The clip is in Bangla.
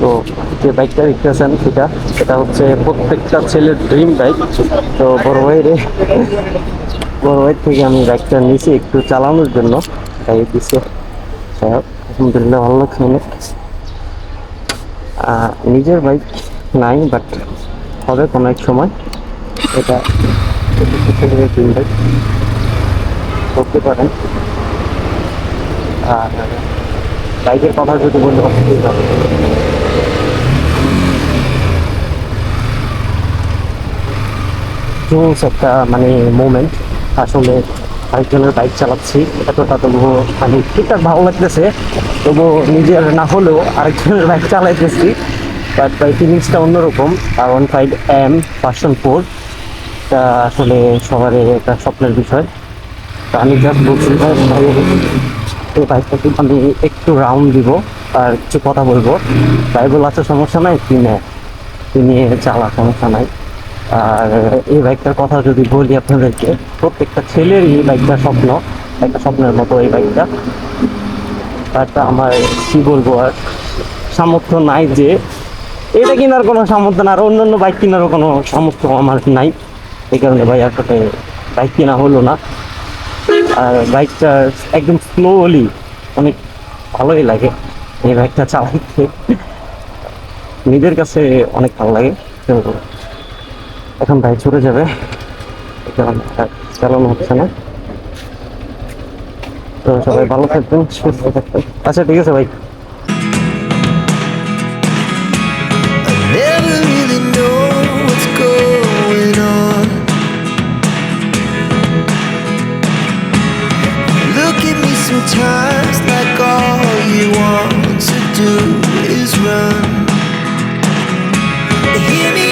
তো যে বাইকটা দেখতেছেন সেটা সেটা হচ্ছে প্রত্যেকটা ছেলের ড্রিম বাইক তো বড় ভাইরে, বড় ভাই থেকে আমি বাইকটা নিয়েছি একটু চালানোর জন্য। তাই দিছে। আলহামদুলিল্লাহ ভালো লাগছে অনেক। নিজের বাইক নাই বাট হবে কোনো এক সময়। এটা ছেলের ড্রিম বাইক করতে পারেন। আর বাইকের কথা যদি বলতে হবে জোস একটা মানে মোমেন্ট আসলে আরেকজনের বাইক চালাচ্ছি, এতটা তবুও মানে ঠিকঠাক ভালো লাগতেছে, তবুও নিজের না হলেও আরেকজনের বাইক চালাইতেছি। বাট বাই ফিলিংসটা অন্যরকম, আর one five M person four এটা আসলে সবারই একটা স্বপ্নের বিষয়। তো আমি জাস্ট বলছি এই বাইকটাকে আমি একটু রাউন্ড দিব, আর কিছু কথা বলব। তাই বলে আচ্ছা সমস্যা নাই? তুই নে তুই নিয়ে চালা, সমস্যা নাই। আর এই বাইকটার কথা যদি বলি আপনাদেরকে, প্রত্যেকটা ছেলের এই বাইকটা স্বপ্ন, একটা স্বপ্নের মতো এই বাইকটা। তারটা আমার, কি বলব, আর সামর্থ্য নাই যে এটা কেনার কোনো সামর্থ্য না, আর অন্যান্য বাইক কেনারও কোনো সামর্থ্য আমার নাই। এই কারণে ভাই আসলে বাইক কেনা হলো না। আর বাইকটা একদম স্লোলি অনেক ভালোই লাগে। এই বাইকটা চালাইতে নিজের কাছে অনেক ভালো লাগে। তো এখন বাইক ছুটে যাবে। চালানো হচ্ছে না। তো সবাই ভালো থাকবেন, সুস্থ থাকবেন। আচ্ছা ঠিক আছে ভাই।